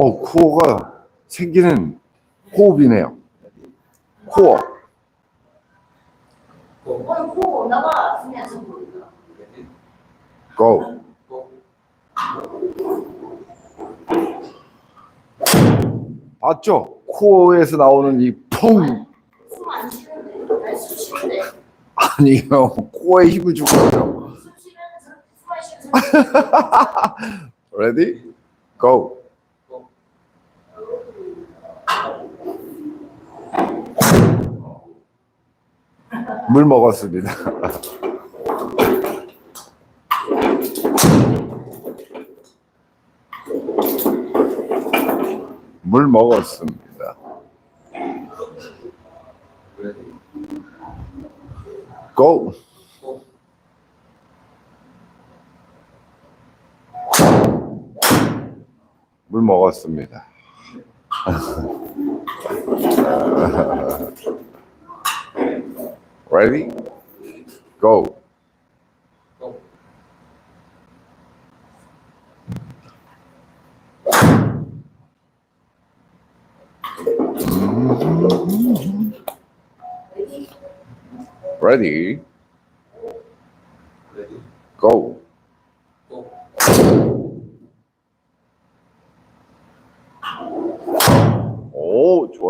어, 코어가 생기는 호흡이네요. 코어. 고. 봤죠? 코어에서 나오는 이 퐁. 숨안 쉬는데 날숨 쉬는데 아니요. 코어에 힘을 주고 있어요. 숨 쉬면서 숨안 쉬면서 Ready? Go. 물 먹었습니다. 물 먹었습니다. Go. 물 먹었습니다. Ready? Go. Ready? Go.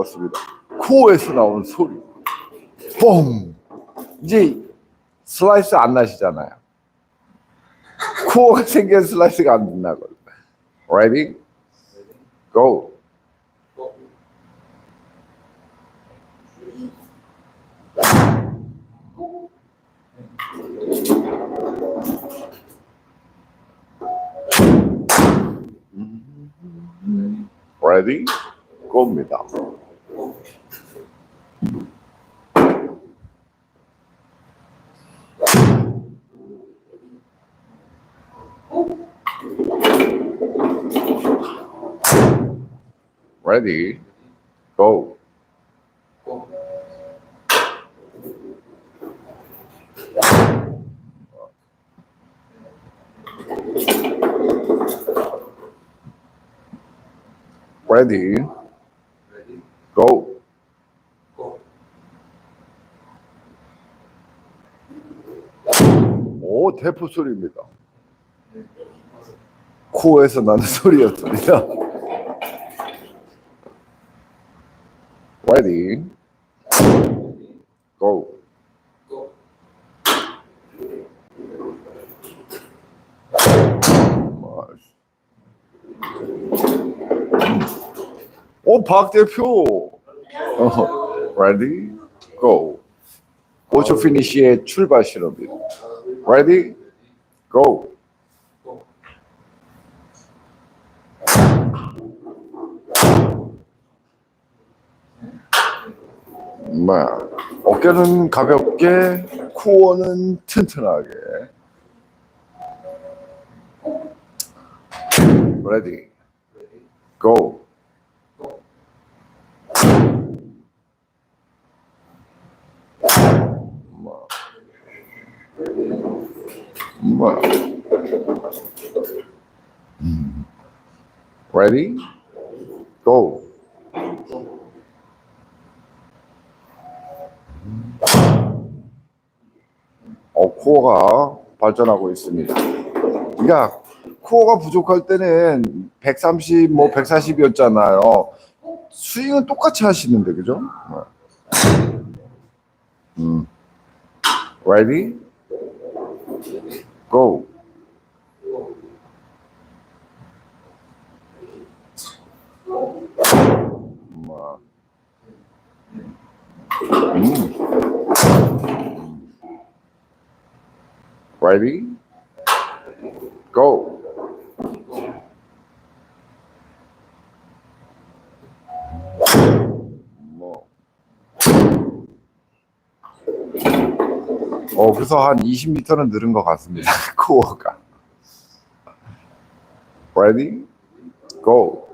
오, 좋았습니다. 코어에서 나온 소리. 뽕! 이제 슬라이스 안 나시잖아요. 코어가 생긴 슬라이스가 안 나거든요. Ready? Go. Ready? Go입니다. Ready? Go. Ready? Go. 오, 대포 소리입니다. 코에서 나는 소리였습니다. Ready? Go. 오, 박 대표. 어, ready? Go. 5초 피니시의 출발 실험입니다. Ready? Go. 마, 어깨는 가볍게, 코어는 튼튼하게. 마. 음. Ready? Go. 어, 코어가 발전하고 있습니다. 그러니까 코어가 부족할 때는 130, 뭐 140이었잖아요. 스윙은 똑같이 하시는데, 그죠? 음. Ready? Go. Ready? Go. 뭐. 어, 그래서 한 20m는 늘은 것 같습니다. 코어가. Ready? Go.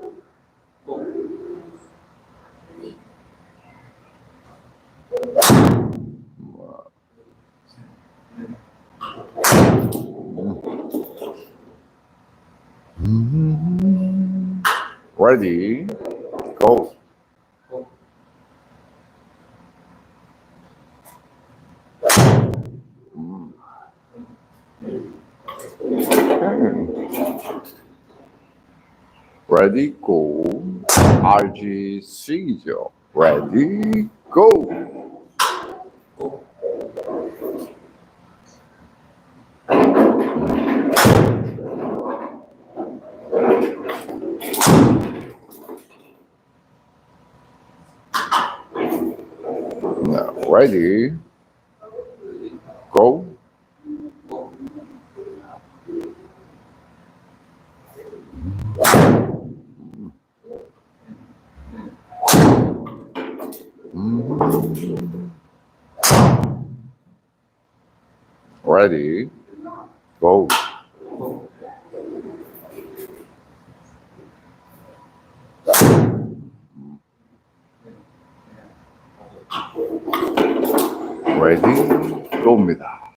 Ready, go. 음. Ready, go. RGC죠. Ready, go. Ready, go. Ready, go. Go입니다.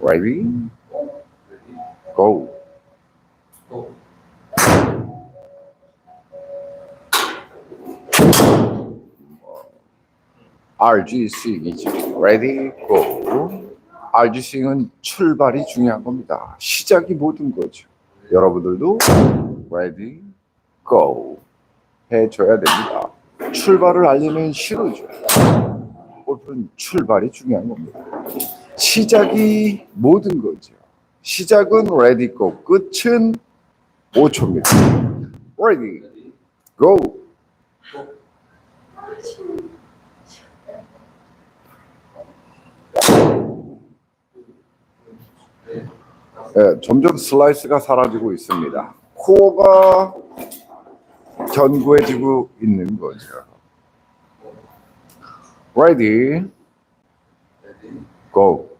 Ready, go. RGC이죠. Ready, go. RGC는 출발이 중요한 겁니다. 시작이 모든 거죠. 여러분들도 Ready, go 해줘야 됩니다. 출발을 알리는 신호죠. 골프는 출발이 중요한 겁니다. 시작이 모든 거죠. 시작은 ready 끝은 5초입니다. Ready. 예, 점점 슬라이스가 사라지고 있습니다. 코어가 견고해지고 있는 거죠. Ready, go.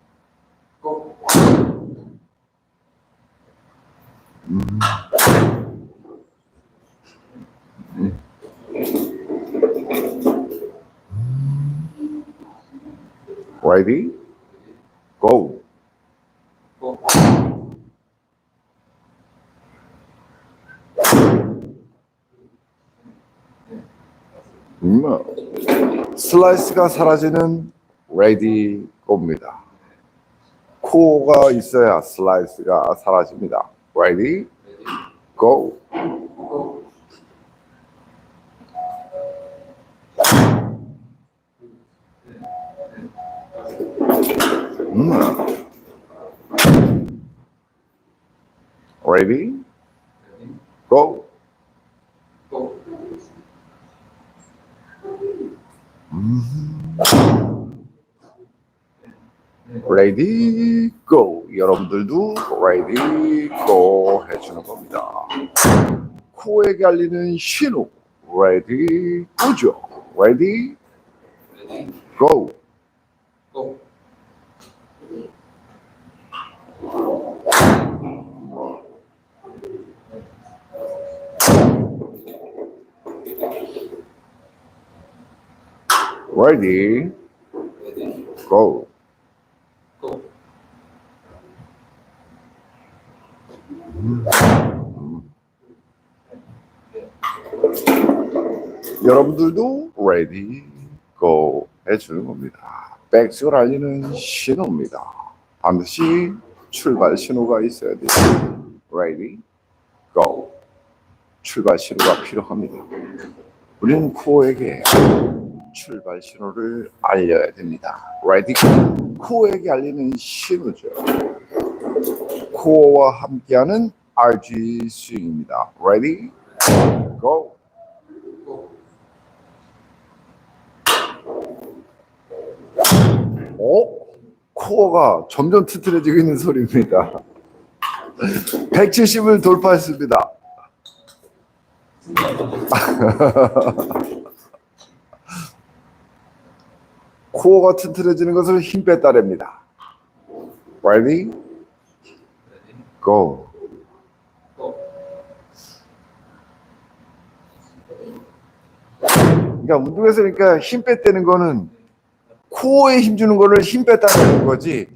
Ready, go. 음, 슬라이스가 사라지는 레디 고입니다. 코어가 있어야 슬라이스가 사라집니다. 레디 고. 음. 레디 고. 레디 고 여러분들도 레디 고 해주는 겁니다. 코에게 알리는 신호. 레디 고죠 레디 고 레디 여러분들도 ready go 해주는 겁니다. 백스를 알리는 신호입니다. 반드시 출발 신호가 있어야 돼요. ready go 출발 신호가 필요합니다. 우리는 코어에게 출발 신호를 알려야 됩니다. ready go 코어에게 알리는 신호죠. 코어와 함께하는 RG 스윙입니다. ready go 어? 코어가 점점 튼튼해지고 있는 소리입니다. 170을 돌파했습니다. 코어가 튼튼해지는 것을 힘 뺐다랍니다. Ready? Go. 그러니까 운동에서 그러니까 힘 뺐다는 거는 코어에 힘 주는 거를 힘 뺐다는 거지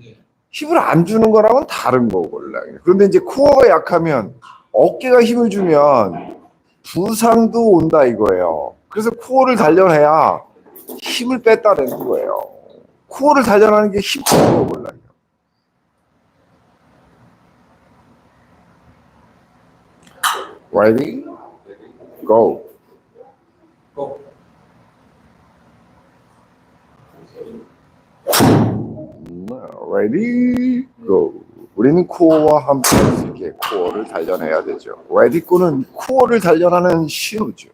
힘을 안 주는 거랑은 다른 거고 원래. 그런데 이제 코어가 약하면 어깨가 힘을 주면 부상도 온다 이거예요. 그래서 코어를 단련해야 힘을 뺐다는 거예요. 코어를 단련하는 게 힘든 거 몰라요. Ready? Go. 고. Ready? Go. 우리는 코어와 함께 있게 코어를 단련해야 되죠. Ready 고는 코어를 단련하는 신호죠.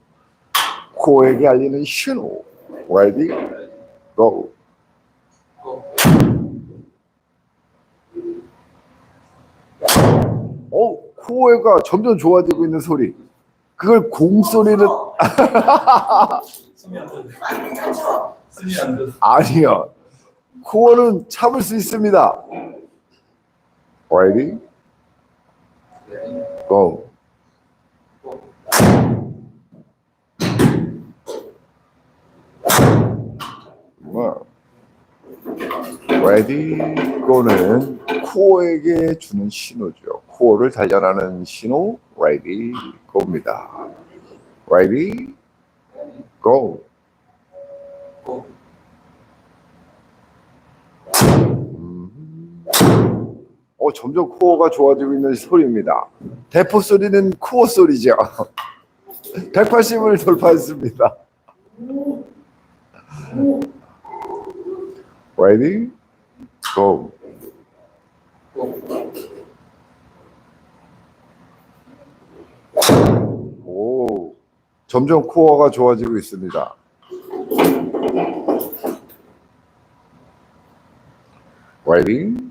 코어에게 알리는 신호. Ready? Go. 고. 어, 코어가 점점 좋아지고 있는 소리. 그걸 공소리를 숨이 안 돼. 숨이 안 돼. 아니요. 코어는 참을 수 있습니다. Ready? Go. 뭐, Ready? Go는 코어에게 주는 신호죠. 코어를 단련하는 신호. Ready? Go입니다. Ready? Go. 고. 어, 점점 코어가 좋아지고 있는 소리입니다. 대포 소리는 코어 소리죠. 180을 돌파했습니다. Ready? Go. 고. 오, 점점 코어가 좋아지고 있습니다. Ready?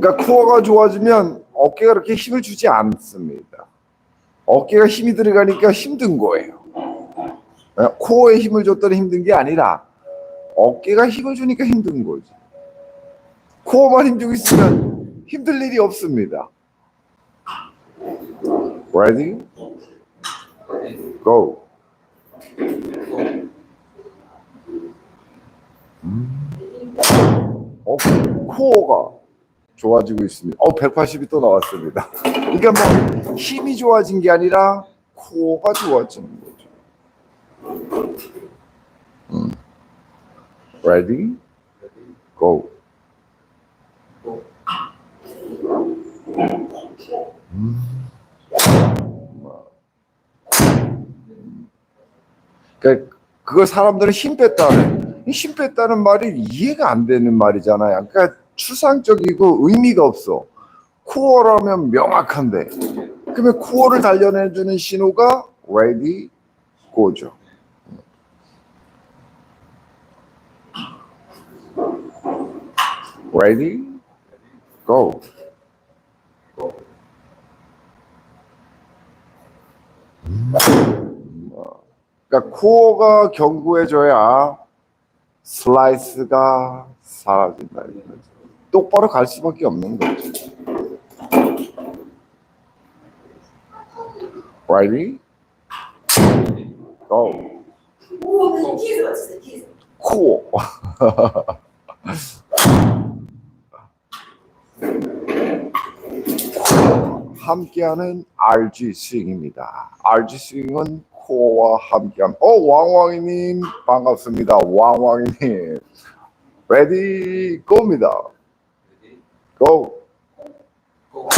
그러니까 코어가 좋아지면 어깨가 그렇게 힘을 주지 않습니다. 어깨가 힘이 들어가니까 힘든 거예요. 예, 코어에 힘을 줬더니 힘든 게 아니라 어깨가 힘을 주니까 힘든 거지. 코어만 힘주고 있으면 힘들 일이 없습니다. Ready? Go. 어, 코어가 좋아지고 있습니다. 어, 180이 또 나왔습니다. 그러니까 뭐 힘이 좋아진 게 아니라 코어가 좋아지는 거죠. 음. Ready? Go. 고. 그러니까 그걸 사람들은 힘 뺐다는 이힘 뺐다는 말이 이해가 안 되는 말이잖아요. 그러니까 추상적이고 의미가 없어. 코어라면 명확한데 그러면 코어를 단련해주는 신호가 ready, go죠. ready. 그러니까 코어가 견고해져야 슬라이스가 사라진다. 이거죠. 똑바로 갈 수밖에 없는 거죠. Ready? Go. 오. 함께하는 RG 스윙입니다. RG 스윙은 코어와 함께함. 어 왕왕이님 반갑습니다. 왕왕이님. 레디 고입니다. 고. 고.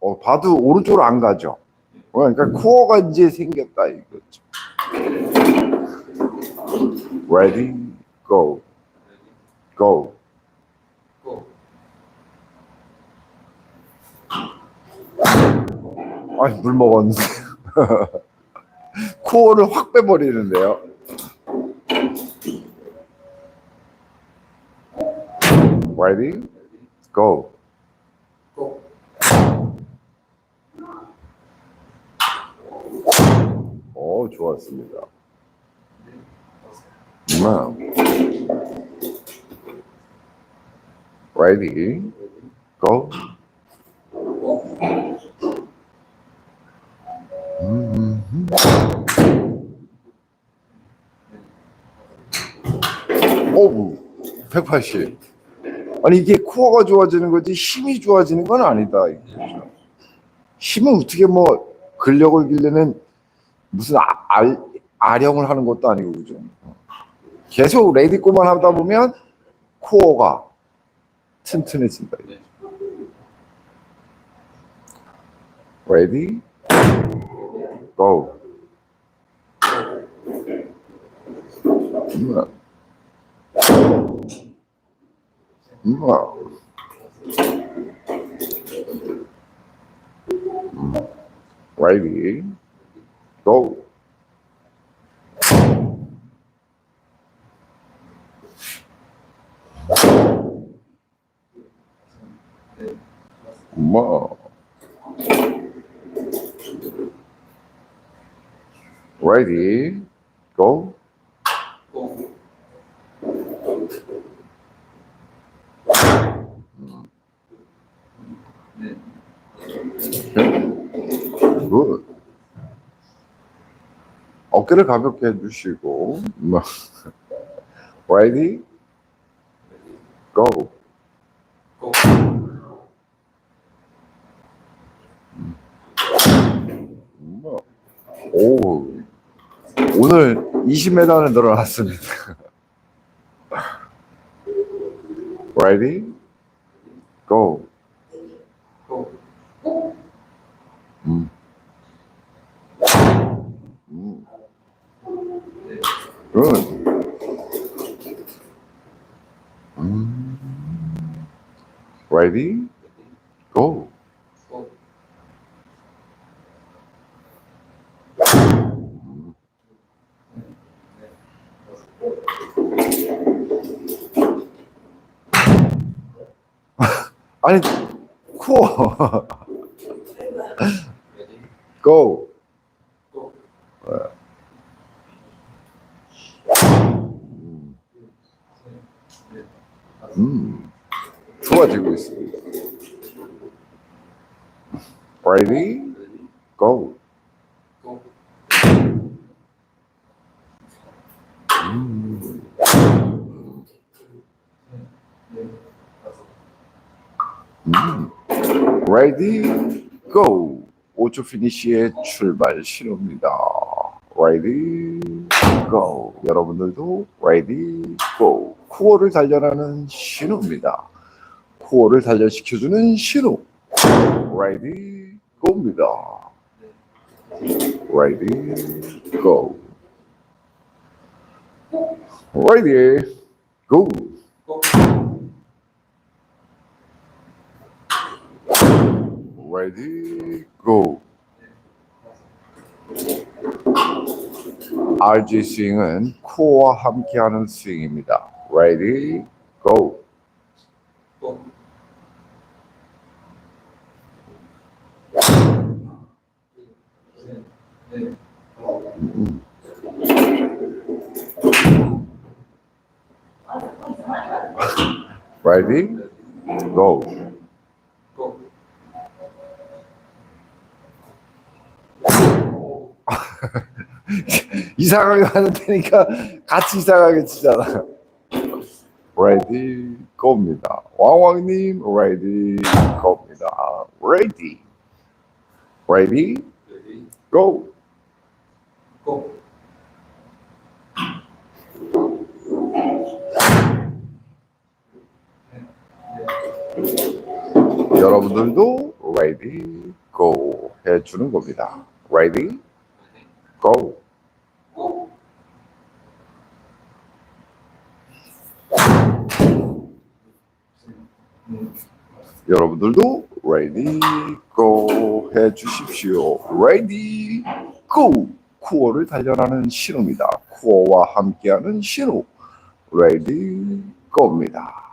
어 봐도 오른쪽으로 안 가죠. 어, 그러니까 코어가 이제 생겼다 이거죠. Ready, go, go. 고. 아이 물 먹었는데 코어를 확 빼버리는데요. ready? Go. Go. 어, 좋았습니다. Now, ready? Go. 오, 180. 아니 이게 코어가 좋아지는 거지 힘이 좋아지는 건 아니다. 힘은 어떻게 뭐 근력을 길려는 무슨 아, 알, 아령을 하는 것도 아니고 그죠. 계속 레디꼬만 하다 보면 코어가 튼튼해진다. 네. Ready? Go. 엄마. 엄마. 음. Ready? Go. 엄마. Ready? Go. 고, 네, Good. 어깨를 가볍게 해주시고. 뭐. Ready? Go. 고, 뭐. 오. 오늘 20m는 늘어났습니다. Ready? Go. 고, 음. 음. 네, Good. 음. Ready? Go. 고, 아니, 코어. 레디, Go. 음. 좋아지고 있습니다. Ready? Go. 고, 음. 음. Ready? Go. 5초 피니시의 출발 신호입니다. Ready? Go. 여러분들도 Ready? Go. 코어를 단련하는 신호입니다. 코어를 단련시켜주는 신호. Ready? Go입니다. Ready? Go. Ready? Go. 고, Ready, go. RG 스윙은 코어와 함께하는 스윙입니다. Ready, go. 네, Ready, go. 고, 이상하게 하는 테니까 같이 이상하게 치잖아. Ready, go입니다. 왕왕님, ready, go입니다. Ready, ready, 레디, go. 고, 여러분들도 ready, go 해주는 겁니다. Ready, 레디, go. 여러분들도 ready, go 해주십시오. Ready, go. 코어를 단련하는 신호입니다. 코어와 함께하는 신호. Ready, go입니다.